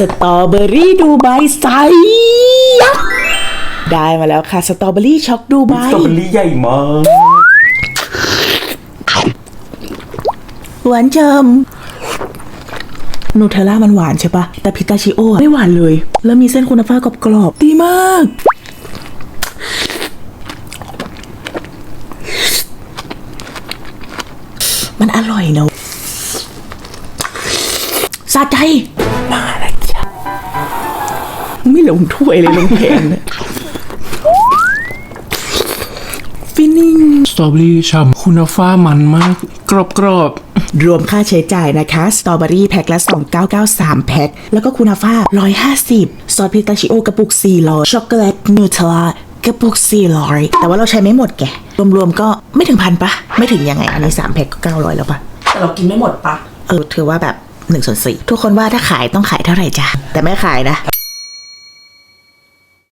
สตรอเบอรี่ดูไบไซยักษ์ได้มาแล้วค่ะ สตรอเบอรี่ช็อกดูไบ สตรอเบอรี่ใหญ่มาก หวานเจิมนูเทลล่ามันหวานใช่ปะแต่พิตาชิโอไม่หวานเลย แล้วมีเส้นคุณภาพกรอบๆดีมาก มันอร่อยเนอะสะใจมาแล้วจ้ะ ไม่ลงถ้วยเลยลงแผนเนี่ยฟินนิ่งสตรอเบอรี่ฉ่ำคุณฟ้ามันมาก กรอบกรอบรวมค่าใช้จ่ายนะคะ สตรอเบอรี่แพ็คละ 2993 แพ็ค แล้วก็คูนาฟ่า150 ซอสพิตาชิโอกระปุก400ช็อกโกแลตนูเทลล่ากระปุก400แต่ว่าเราใช้ไม่หมดแก รวมๆก็ไม่ถึงพันปะ ไม่ถึงยังไง อันนี้3แพ็คก็900 แล้วปะ แต่เรากินไม่หมดปะ เออถือว่าแบบ1ส่วน4ทุกคนว่าถ้าขายต้องขายเท่าไหร่จ้ะแต่ไม่ขายนะ